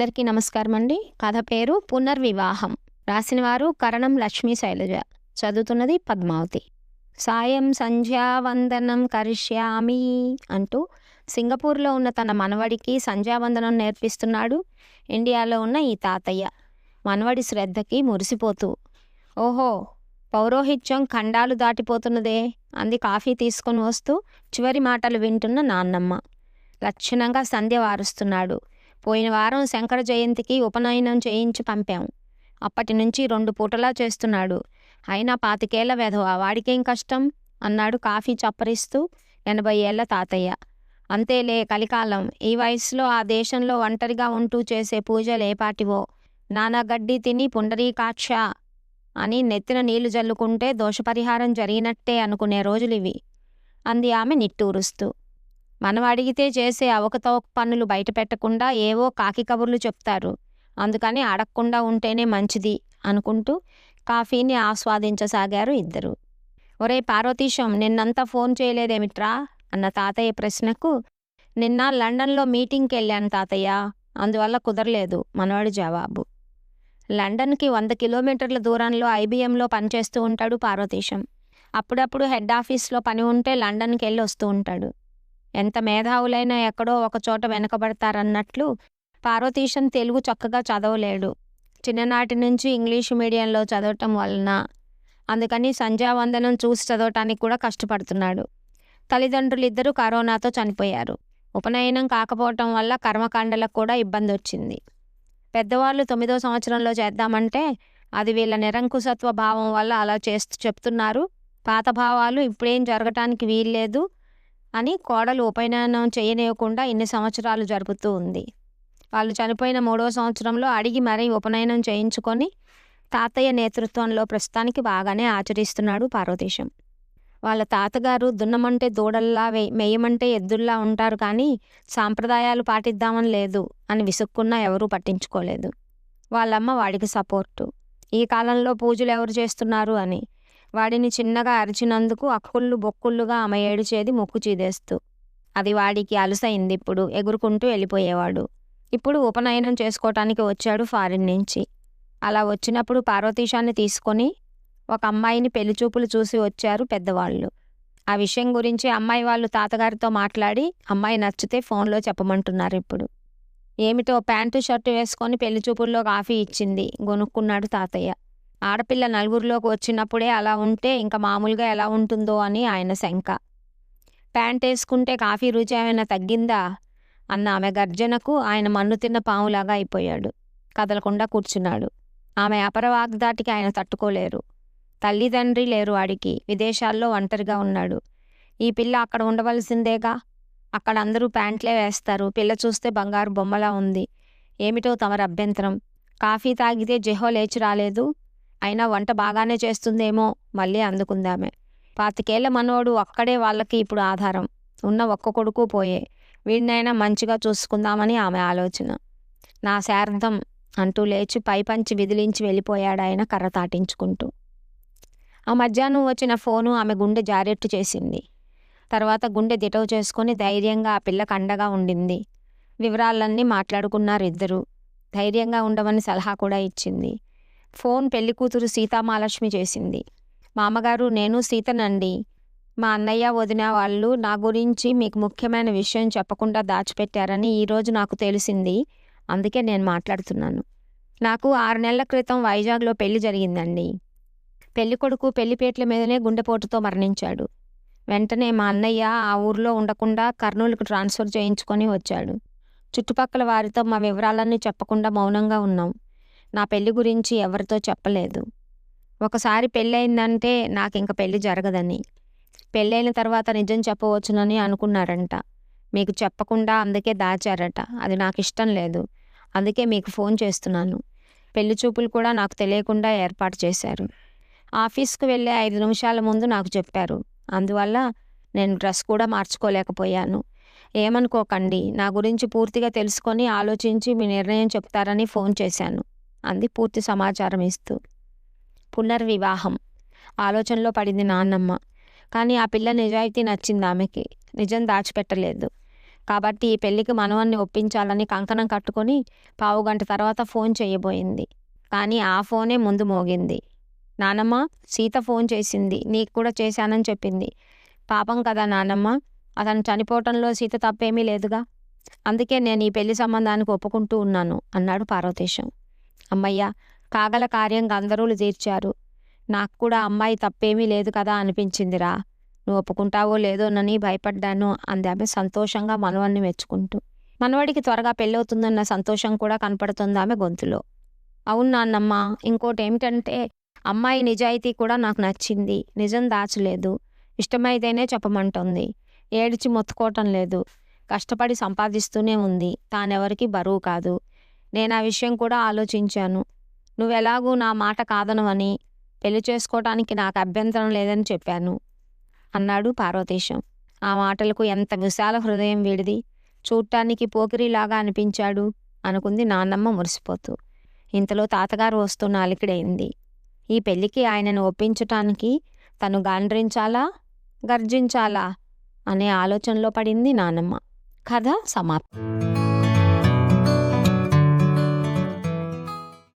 అందరికీ నమస్కారం అండి. కథ పేరు పునర్వివాహం. రాసిన వారు కరణం లక్ష్మీ శైలజ. చదువుతున్నది పద్మావతి. సాయం సంధ్యావందనం కరిష్యామి అంటూ సింగపూర్లో ఉన్న తన మనవడికి సంధ్యావందనం నేర్పిస్తున్నాడు. ఇండియాలో ఉన్న ఈ తాతయ్య. మనవడి శ్రద్ధకి మురిసిపోతూ ఓహో పౌరోహిత్యం ఖండాలు దాటిపోతున్నదే అంది కాఫీ తీసుకొని వస్తూ చివరి మాటలు వింటున్న నాన్నమ్మ. లక్షణంగా సంధ్య వారుస్తున్నాడు. పోయిన వారం శంకర జయంతికి ఉపనయనం చేయించి పంపాం. అప్పటి నుంచి రెండు పూటలా చేస్తున్నాడు. అయినా పాతికేళ్ళ వెధవ వాడికేం కష్టం? అన్నాడు కాఫీ చప్పరిస్తూ ఎనభై ఏళ్ళ తాతయ్య. అంతేలే కలికాలం ఈ వయసులో ఆ దేశంలో ఒంటరిగా ఉంటూ చేసే పూజలు ఏపాటివో? నానా గడ్డి తిని పుండరీకాక్ష అని నెత్తిన నీళ్ళు జల్లుకుంటే దోషపరిహారం జరిగినట్టే అనుకునే రోజులివి. అంది ఆమె నిట్టూరుస్తూ. మనం అడిగితే చేసే అవకతవక పనులు బయట పెట్టకుండా ఏవో కాకి కబుర్లు చెప్తారు. అందుకని అడగకుండా ఉంటేనే మంచిది అనుకుంటూ కాఫీని ఆస్వాదించసాగారు ఇద్దరు. ఒరే పార్వతీశం నిన్నంతా ఫోన్ చేయలేదేమిట్రా? అన్న తాతయ్య ప్రశ్నకు నిన్న లండన్లో మీటింగ్కి వెళ్ళాను తాతయ్య. అందువల్ల కుదరలేదు మనవాడి జవాబు. లండన్కి వంద కిలోమీటర్ల దూరంలో ఐబీఎంలో పనిచేస్తూ ఉంటాడు పార్వతీశం. అప్పుడప్పుడు హెడ్ ఆఫీస్లో పని ఉంటే లండన్కి వెళ్ళి వస్తూ ఉంటాడు. ఎంత మేధావులైనా ఎక్కడో ఒకచోట వెనకబడతారన్నట్లు పార్వతీశం తెలుగు చక్కగా చదవలేడు. చిన్ననాటి నుంచి ఇంగ్లీషు మీడియంలో చదవటం వలన అందుకని సంధ్యావందనం చూసి చదవటానికి కూడా కష్టపడుతున్నాడు. తల్లిదండ్రులు ఇద్దరు కరోనాతో చనిపోయారు. ఉపనయనం కాకపోవటం వల్ల కర్మకాండలకు కూడా ఇబ్బంది వచ్చింది పెద్దవాళ్ళు తొమ్మిదో సంవత్సరంలో చేద్దామంటే అది వీళ్ళ నిరంకుశత్వ భావం వల్ల అలా చేస్తూ చెప్తున్నారు. పాత భావాలు ఇప్పుడేం జరగటానికి వీల్లేదు. అని కోడలు ఉపనయనం చేయనివ్వకుండా ఇన్ని సంవత్సరాలు జరుపుతూ ఉంది. వాళ్ళు చనిపోయిన మూడో సంవత్సరంలో అడిగి మరీ ఉపనయనం చేయించుకొని తాతయ్య నేతృత్వంలో ప్రస్తుతానికి బాగానే ఆచరిస్తున్నాడు పార్వతీశం. వాళ్ళ తాతగారు దున్నమంటే దూడల్లా వే మేయమంటే ఎద్దుల్లా ఉంటారు కానీ సాంప్రదాయాలు పాటిద్దామని లేదు అని విసుక్కున్నా ఎవరూ పట్టించుకోలేదు. వాళ్ళమ్మ వాడికి సపోర్టు. ఈ కాలంలో పూజలు ఎవరు చేస్తున్నారు అని వాడిని చిన్నగా అరిచినందుకు అక్కుళ్ళు బొక్కుళ్ళుగా ఆమె ఏడిచేది ముక్కు చీదేస్తూ. అది వాడికి అలసైంది ఇప్పుడు ఎగురుకుంటూ వెళ్ళిపోయేవాడు. ఇప్పుడు ఉపనయనం చేసుకోవటానికి వచ్చాడు ఫారిన్ నుంచి. అలా వచ్చినప్పుడు పార్వతీశాన్ని తీసుకొని ఒక అమ్మాయిని పెళ్ళి చూపులు చూసి వచ్చారు పెద్దవాళ్ళు. ఆ విషయం గురించి అమ్మాయి వాళ్ళు తాతగారితో మాట్లాడి అమ్మాయి నచ్చితే ఫోన్లో చెప్పమంటున్నారు ఇప్పుడు. ఏమిటో ప్యాంటు షర్టు వేసుకొని పెళ్ళి చూపుల్లో కాఫీ ఇచ్చింది గొనుక్కున్నాడు తాతయ్య. ఆడపిల్ల నలుగురిలోకి వచ్చినప్పుడే అలా ఉంటే ఇంకా మామూలుగా ఎలా ఉంటుందో అని ఆయన శంక. ప్యాంట్ వేసుకుంటే కాఫీ రుచి ఏమైనా తగ్గిందా? అన్న ఆమె గర్జనకు ఆయన మన్ను తిన్న పాములాగా అయిపోయాడు. కదలకుండా కూర్చున్నాడు. ఆమె అపరవాగ్దాటికి ఆయన తట్టుకోలేరు. తల్లిదండ్రి లేరు వాడికి విదేశాల్లో ఒంటరిగా ఉన్నాడు. ఈ పిల్ల అక్కడ ఉండవలసిందేగా? అక్కడ అందరూ ప్యాంట్లే వేస్తారు. పిల్ల చూస్తే బంగారు బొమ్మలా ఉంది. ఏమిటో తమరు అభ్యంతరం. కాఫీ తాగితే జెహో లేచి రాలేదు? అయినా వంట బాగానే చేస్తుందేమో మళ్ళీ అందుకుందామే. పాతికేళ్ళ మనోడు అక్కడే వాళ్ళకి ఇప్పుడు ఆధారం. ఉన్న ఒక్క కొడుకు పోయే. వీడినైనా మంచిగా చూసుకుందామని ఆమె ఆలోచన. నా శార్థం అంటూ లేచి పైపంచి విదిలించి వెళ్ళిపోయాడు ఆయన కర్ర తాటించుకుంటూ. ఆ మధ్యాహ్నం వచ్చిన ఫోను ఆమె గుండె జారెట్టు చేసింది. తర్వాత గుండె దిటవు చేసుకొని ధైర్యంగా ఆ పిల్లకు అండగా ఉండింది. వివరాలన్నీ మాట్లాడుకున్నారు ఇద్దరు ధైర్యంగా ఉండమని సలహా కూడా ఇచ్చింది. ఫోన్ పెళ్ళి కూతురు సీతామహాలక్ష్మి చేసింది. మామగారు నేను సీతనండి. మా అన్నయ్య వదిన వాళ్ళు నా గురించి మీకు ముఖ్యమైన విషయం చెప్పకుండా దాచిపెట్టారని ఈరోజు నాకు తెలిసింది. అందుకే నేను మాట్లాడుతున్నాను. నాకు ఆరు నెలల క్రితం వైజాగ్లో పెళ్ళి జరిగిందండి. పెళ్ళి కొడుకు పెళ్ళిపేట్ల మీదనే గుండెపోటుతో మరణించాడు. వెంటనే మా అన్నయ్య ఆ ఊర్లో ఉండకుండా కర్నూలుకు ట్రాన్స్ఫర్ చేయించుకొని వచ్చాడు. చుట్టుపక్కల వారితో మా వివరాలన్నీ చెప్పకుండా మౌనంగా ఉన్నాం. నా పెళ్ళి గురించి ఎవరితో చెప్పలేదు. ఒకసారి పెళ్ళయిందంటే నాకు ఇంక పెళ్ళి జరగదని. పెళ్ళైన తర్వాత నిజం చెప్పవచ్చునని అనుకున్నారంట. మీకు చెప్పకుండా అందుకే దాచారట. అది నాకు ఇష్టం లేదు. అందుకే మీకు ఫోన్ చేస్తున్నాను. పెళ్ళి చూపులు కూడా నాకు తెలియకుండా ఏర్పాటు చేశారు. ఆఫీస్కి వెళ్ళే ఐదు నిమిషాల ముందు నాకు చెప్పారు. అందువల్ల నేను డ్రెస్ కూడా మార్చుకోలేకపోయాను. ఏమనుకోకండి. నా గురించి పూర్తిగా తెలుసుకొని ఆలోచించి మీ నిర్ణయం చెప్తారని ఫోన్ చేశాను. అంది పూర్తి సమాచారం ఇస్తూ. పునర్వివాహం. ఆలోచనలో పడింది నాన్నమ్మ. కానీ ఆ పిల్ల నిజాయితీ నచ్చింది ఆమెకి. నిజం దాచిపెట్టలేదు. కాబట్టి ఈ పెళ్ళికి మనవాన్ని ఒప్పించాలని కంకణం కట్టుకొని పావుగంట తర్వాత ఫోన్ చేయబోయింది. కానీ ఆ ఫోనే ముందు మోగింది. నానమ్మ సీత ఫోన్ చేసింది. నీకు కూడా చేశానని చెప్పింది. పాపం కదా నానమ్మ అతను చనిపోవటంలో సీత తప్పేమీ లేదుగా. అందుకే నేను ఈ పెళ్ళి సంబంధానికి ఒప్పుకుంటూ ఉన్నాను అన్నాడు పార్వతీశం. అమ్మయ్య కాగల కార్యం గంధర్వులు తీర్చారు. నాకు కూడా అమ్మాయి తప్పేమీ లేదు కదా అనిపించిందిరా. నువ్వు ఒప్పుకుంటావో లేదోనని భయపడ్డాను అంది ఆమె సంతోషంగా మనవాన్ని మెచ్చుకుంటూ. మనవడికి త్వరగా పెళ్ళవుతుందన్న సంతోషం కూడా కనపడుతుంది ఆమె గొంతులో. అవును నాన్నమ్మ ఇంకోటి ఏమిటంటే అమ్మాయి నిజాయితీ కూడా నాకు నచ్చింది. నిజం దాచలేదు. ఇష్టమైతేనే చెప్పమంటుంది. ఏడిచి మొత్తుకోవటం లేదు. కష్టపడి సంపాదిస్తూనే ఉంది. తానెవరికి బరువు కాదు. నేను ఆ విషయం కూడా ఆలోచించాను. నువ్వెలాగూ నా మాట కాదనవని పెళ్ళి చేసుకోవటానికి నాకు అభ్యంతరం లేదని చెప్పాను అన్నాడు పార్వతీశం. ఆ మాటలకు ఎంత విశాల హృదయం వీడిది. చూడటానికి పోకిరిలాగా అనిపించాడు అనుకుంది నాన్నమ్మ మురిసిపోతూ. ఇంతలో తాతగారు వస్తున్న అలికిడైంది ఈ పెళ్ళికి ఆయనను ఒప్పించటానికి తను గాండ్రించాలా గర్జించాలా అనే ఆలోచనలో పడింది నానమ్మ. కథ సమాప్తం.